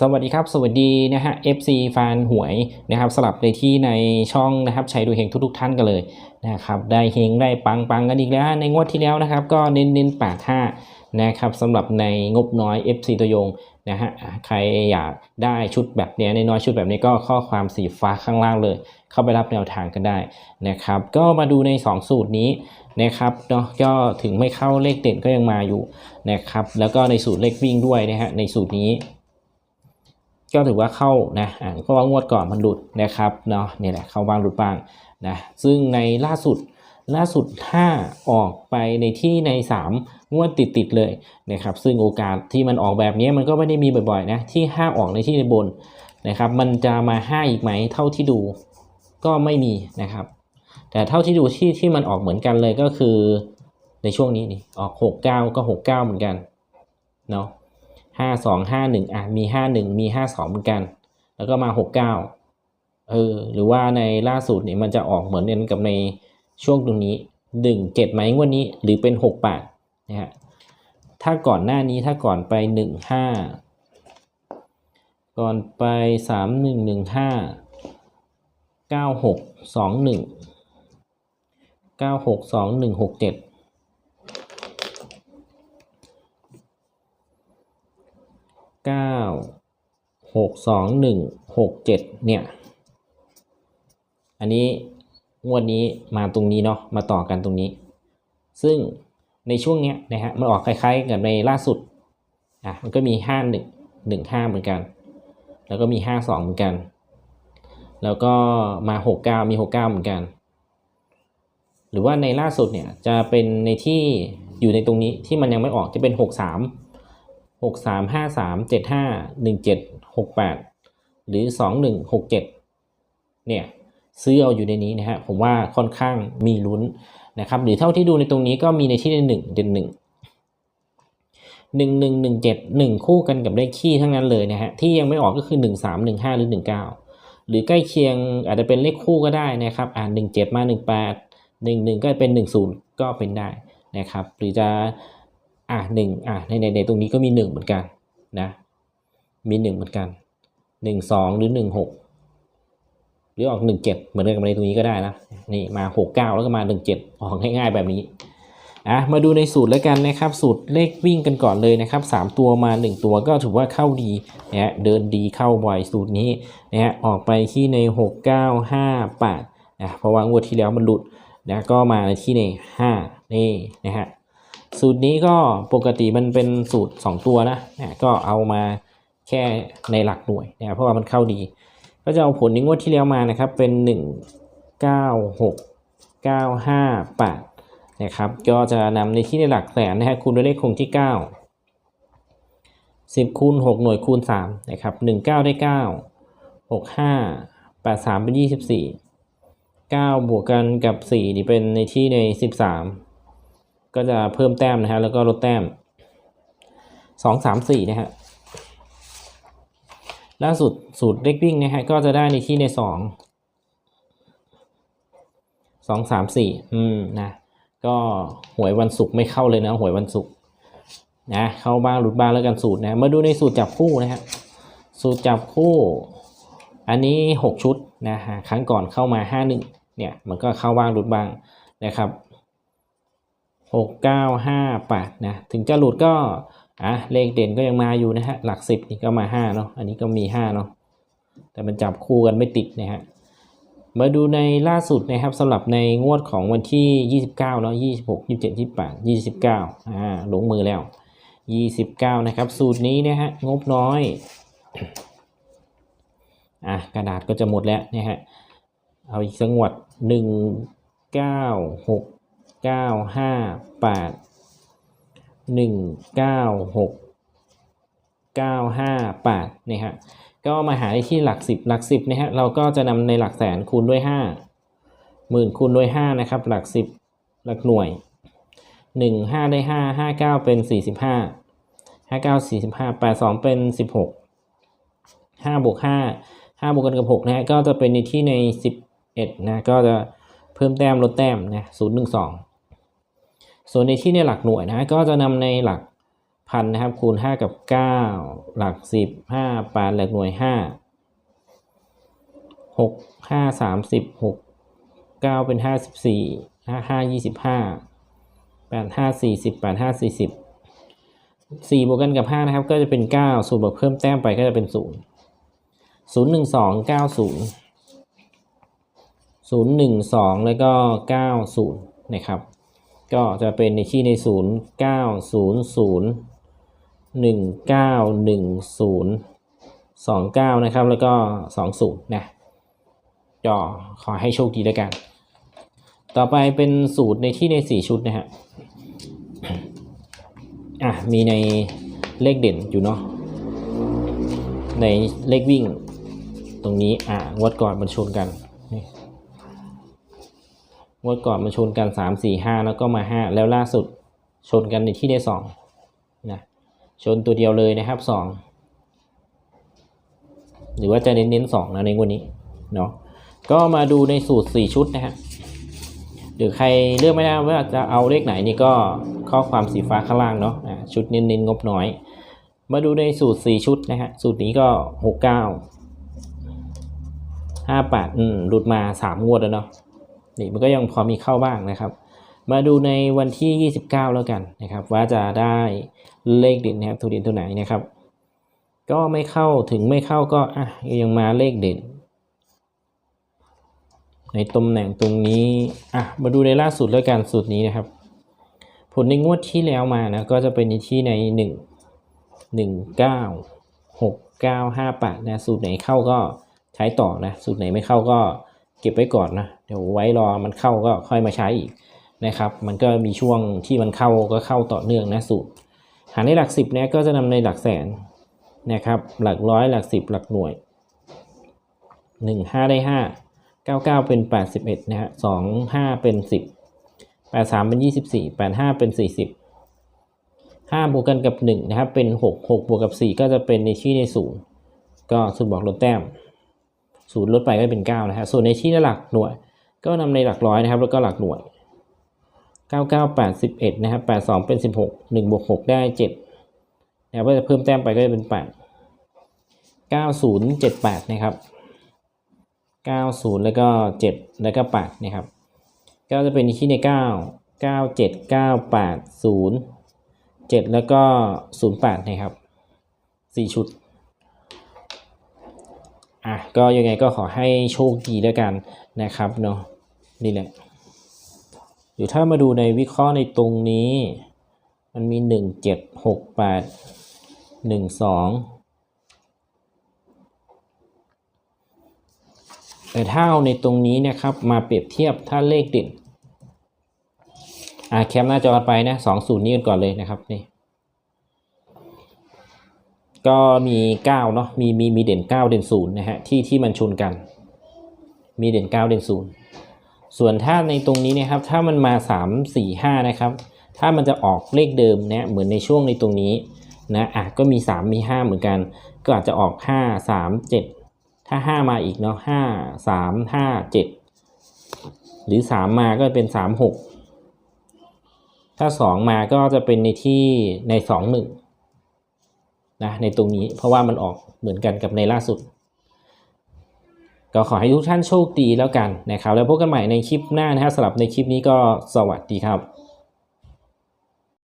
สวัสดีครับ สวัสดีนะฮะ FC แฟนหวยนะครับสลับในที่ในช่องนะครับชัยดูเฮงทุกๆท่านกันเลยนะครับได้เฮงได้ปังปังกันอีกแล้ว ในงวดที่แล้วนะครับ ก็เน้นเน้น8 5นะครับสำหรับในงบน้อย FC ตัวยงนะฮะใครอยากได้ชุดแบบเนี้ยในน้อยชุดแบบนี้ก็ข้อความสีฟ้าข้างล่างเลย เข้าไปรับแนวทางกันได้นะครับ ก็มาดูใน 2 สูตรนี้นะครับเนาะก็ถึงไม่เข้าเลขเด่นก็ยังมาอยู่นะครับแล้วก็ในสูตรเลขวิ่งด้วยนะฮะในสูตรนี้ ก็ถือว่าเข้านะอ่าเพราะว่างวดก่อนมันหลุดนะครับเนาะนี่แหละเข้าบ้างหลุดบ้างนะซึ่งในล่าสุดล่าสุดถ้าออกไปในที่ใน 3 งวดติดติดๆเลยนะครับซึ่งโอกาสที่มันออกแบบนี้มันก็ไม่ได้มีบ่อยๆนะที่ 5 ออกในที่ในบนนะครับมันจะมา 5 อีกไหมเท่าที่ดูก็ไม่มีนะครับ แต่เท่าที่ดูที่ที่มันออกเหมือนกันเลยก็คือในช่วงนี้นี่ออก 6 9 ก็ 6 9 เหมือนกันเนาะ ห้าสองห้าหนึ่งอะมีห้าหนึ่งมีห้าสองเหมือนกัน แล้วก็มาหกเก้าเออหรือว่าในล่าสุดเนี่ยมันจะออกเหมือนกันกับในช่วงตรงนี้หนึ่งเจ็ดไหมงวันนี้หรือเป็นหกแปดนะฮะถ้าก่อนหน้านี้ถ้าก่อนไปหนึ่งห้าก่อนไปสามหนึ่งหนึ่งห้าเก้าหกสองหนึ่งเก้าหกสองหนึ่งหกเจ็ด เก้าหกสองหนึ่งหกเจ็ดเนี่ย อันนี้งวดนี้มาตรงนี้เนาะมาต่อกันตรงนี้ ซึ่งในช่วงเนี้ยนะฮะมันออกคล้ายๆกับในล่าสุดอะมันก็มีห้าหนึ่งหนึ่งห้าเหมือนกัน แล้วก็มีห้าสองเหมือนกัน แล้วก็มาหกเก้ามีหกเก้าเหมือนกัน หรือว่าในล่าสุดเนี่ยจะเป็นในที่อยู่ในตรงนี้ที่มันยังไม่ออกจะเป็นหกสาม หกสามห้าสามเจ็ดห้าหนึ่งเจ็ดหกแปดหรือสองหนึ่งหกเจ็ดเนี่ยซื้อเอาอยู่ในนี้นะฮะผมว่าค่อนข้างมีลุ้นนะครับหรือเท่าที่ดูในตรงนี้ก็มีในที่ในหนึ่งเด่นหนึ่งหนึ่งหนึ่งหนึ่งเจ็ดหนึ่งคู่กันกับเลขคี่ทั้งนั้นเลยนะฮะที่ยังไม่ออกก็คือหนึ่งสามหนึ่งห้าหรือหนึ่งเก้าหรือใกล้เคียงอาจจะเป็นเลขคู่ก็ได้นะครับอ่าหนึ่งเจ็ดมาหนึ่งแปดหนึ่งหนึ่งก็เป็นหนึ่งศูนย์ก็เป็นได้นะครับหรือจะ อะหนึ่งอะในในในตรงนี้ก็มีหนึ่งเหมือนกันนะมีหนึ่งเหมือนกันหนึ่งสองหรือหนึ่งหกหรือออกหนึ่งเจ็ดเหมือนกันในตรงนี้ก็ได้นะนี่มาหกเก้าแล้วก็มาหนึ่งเจ็ดออกง่ายๆแบบนี้อะมาดูในสูตรแล้วกันนะครับ สูตรเลขวิ่งกันก่อนเลยนะครับสามตัวมาหนึ่งตัวก็ถือว่าเข้าดีนะฮะเดินดีเข้าบ่อยสูตรนี้นะฮะออกไปที่ในหกเก้าห้าแปดนะเพราะว่างวดที่แล้วมันหลุดนะก็มาในที่ในห้านี่นะฮะ สูตรนี้ก็ปกติมันเป็นสูตร 2 ตัวนะนะก็เอามาแค่ในหลักหน่วยนะเพราะว่ามันเข้าดี ก็จะเอาผลในงวดที่แล้วมานะครับเป็น 1 9 6 9 5 8นะครับก็จะนำในที่ในหลักแสนนะฮะคูณด้วยเลขคงที่ 9 10คูณ6หน่วยคูณ3นะครับ1 9 ได้ 9 6 5 8 3 เป็น 24 9 บวกกันกับ 4 นี่เป็นในที่ใน 13 ก็จะเพิ่มแต้มนะฮะแล้วก็ลดแต้มสองสามสี่นะฮะล่าสุดสูตรเล็กวิ่งนะฮะก็จะได้ในที่ในสองสองสามสี่อืมนะก็หวยวันศุกร์ไม่เข้าเลยนะหวยวันศุกร์นะเข้าบ้างหลุดบ้างแล้วกันสูตรนะมาดูในสูตรจับคู่นะฮะสูตรจับคู่ อันนี้หกชุดนะฮะครั้งก่อนเข้ามาห้าหนึ่งเนี่ยมันก็เข้าบ้างหลุดบ้างนะครับ หกเก้าห้าแปดนะถึงจะหลุดก็อะเลขเด่นก็ยังมาอยู่นะฮะหลักสิบนี่ก็มาห้าเนาะอันนี้ก็มีห้าเนาะแต่มันจับคู่กันไม่ติดนะฮะมาดูในล่าสุดนะครับสำหรับในงวดของวันที่ 29เนาะ26 27 28 29อ่าลงมือแล้ว 29 นะครับ สูตรนี้นะฮะงบน้อยอะกระดาษก็จะหมดแล้วนะฮะเอาอีกสังวด1 9 6 เก้าห้าแปดหนึ่งเก้าหกเก้าห้าแปดนี่ฮะก็มาหาได้ที่หลักสิบหลักสิบนะฮะเราก็จะนำในหลักแสนคูณด้วยห้าหมื่นคูณด้วยห้านะครับ หลักสิบหลักหน่วยหนึ่งห้าได้ห้าห้าเก้าเป็นสี่สิบห้าห้าเก้าสี่สิบห้าแปดสองเป็นสิบหกห้าบวกห้าห้าบวกกันกับหกนะฮะก็จะเป็นในที่ในสิบเอ็ดนะก็จะเพิ่มแต้มลดแต้มนะศูนย์หนึ่งสอง ส่วนในที่ในหลักหน่วยนะก็จะนำในหลักพันนะครับคูณห้ากับเก้าหลักสิบห้าปานหลักหน่วยห้าหกห้าสามสิบหกเก้าเป็นห้าสิบสี่ห้าห้ายี่สิบห้าแปดห้าสี่สิบแปดห้าสี่สิบสี่วกกันกับห้านะครับ ก็จะเป็นเก้าศูนย์บวกเพิ่มแต้มไปก็จะเป็นศูนย์ศูนย์หนึ่งสองเก้าศูนย์ศูนย์หนึ่งสองแล้วก็เก้าศูนย์นะครับ ก็จะเป็นในที่ในศูนย์เก้าศูนย์ศูนย์หนึ่งเก้าหนึ่งศูนย์สองเก้านะครับ แล้วก็สองศูนย์นะก็ขอให้โชคดีแล้วกัน ต่อไปเป็นสูตรในที่ในสี่ชุดนะฮะอะ มีในเลขเด่นอยู่เนาะในเลขวิ่งตรงนี้อะงวดก่อนมันชนกันนี่ งวดก่อนมันชนกันสามสี่ห้าแล้วก็มาห้าแล้วล่าสุดชนกันในที่ได้สองนะชนตัวเดียวเลยนะครับสองหรือว่าจะเน้นๆสองนะในงวันนี้เนาะก็มาดูในสูตรสี่ชุดนะฮะหรือใครเลือกไม่ได้ว่าจะเอาเลขไหนนี่ก็ข้อความสีฟ้าข้างล่างเนาะชุดเน้นๆงบน้อย มาดูในสูตรสี่ชุดนะฮะสูตรนี้ก็หกเก้าห้าแปดอืมหลุดมาสามงวดแล้วเนาะ นี่มันก็ยังพอมีเข้าบ้างนะครับ มาดูในวันที่ 29 แล้วกันนะครับ ว่าจะได้เลขเด่นนะครับตัวเด่นตัวไหนนะครับ ก็ไม่เข้าถึงไม่เข้าก็อะยังมาเลขเด่นในตำแหน่งตรงนี้อะมาดูในล่าสุดแล้วกันสูตรนี้นะครับ ผลในงวดที่แล้วมานะก็จะเป็นในที่ใน 1 1 9 6 9 5 8นะสูตรไหนเข้าก็ใช้ต่อนะสูตรไหนไม่เข้าก็ เก็บไว้ก่อนนะเดี๋ยวไว้รอมันเข้าก็ค่อยมาใช้อีกนะครับ มันก็มีช่วงที่มันเข้าก็เข้าต่อเนื่องนะสูตร หารในหลักสิบเนี่ยก็จะนำในหลักแสนนะครับหลักร้อยหลักสิบหลักหน่วยหนึ่งห้าได้ห้าเก้าเก้าเป็นแปดสิบเอ็ดนะฮะสองห้าเป็นสิบแปดสามเป็นยี่สิบสี่แปดห้าเป็นสี่สิบห้าบวกกันกับหนึ่งนะครับเป็นหกหกบวกกับสี่ก็จะเป็นในที่ในศูนย์ก็สูตรบอกลดแต้ม ศูนย์ลดไปก็เป็นเก้านะฮะส่วนในที่หลักหน่วย ก็นำในหลักร้อยนะครับ แล้วก็หลักหน่วยเก้าเก้าแปดสิบเอ็ดนะครับแปดสองเป็นสิบหกหนึ่งบวกหกได้เจ็ดนะครับก็จะเพิ่มแต้มไปก็จะเป็นแปดเก้าศูนย์เจ็ดแปดนะครับเก้าศูนย์แล้วก็เจ็ดแล้วก็แปดนะครับ ก็จะเป็นที่ในเก้าเก้าเจ็ดเก้าแปดศูนย์เจ็ดแล้วก็ศูนย์แปดนะครับสี่ชุด อะก็ยังไงก็ขอให้โชคดีแล้วกันนะครับเนาะนี่แหละเดี๋ยวถ้ามาดูในวิเคราะห์ในตรงนี้ มันมีหนึ่งเจ็ดหกแปดหนึ่งสองแต่ถ้าเอาในตรงนี้นะครับมาเปรียบเทียบถ้าเลขเด่นอะแคปหน้าจอกันไปนะสองศูนย์นี้กันก่อนเลยนะครับนี่ ก็มีเก้าเนาะมีมีมีเด่นเก้าเด่นศูนย์นะฮะที่ที่มันชนกัน มีเด่นเก้าเด่นศูนย์ส่วนถ้าในตรงนี้นะครับถ้ามันมาสามสี่ห้านะครับ ถ้ามันจะออกเลขเดิมนะเหมือนในช่วงในตรงนี้นะอะก็มีสามมีห้าเหมือนกัน ก็อาจจะออกห้าสามเจ็ดถ้าห้ามาอีกเนาะห้าสามห้าเจ็ดหรือสามมาก็เป็นสามหกถ้าสองมาก็จะเป็นในที่ในสองห นะในตรงนี้เพราะว่ามันออกเหมือนกันกับในล่าสุด ก็ขอให้ทุกท่านโชคดีแล้วกันนะครับ แล้วพบกันใหม่ในคลิปหน้านะครับสำหรับในคลิปนี้ก็สวัสดีครับ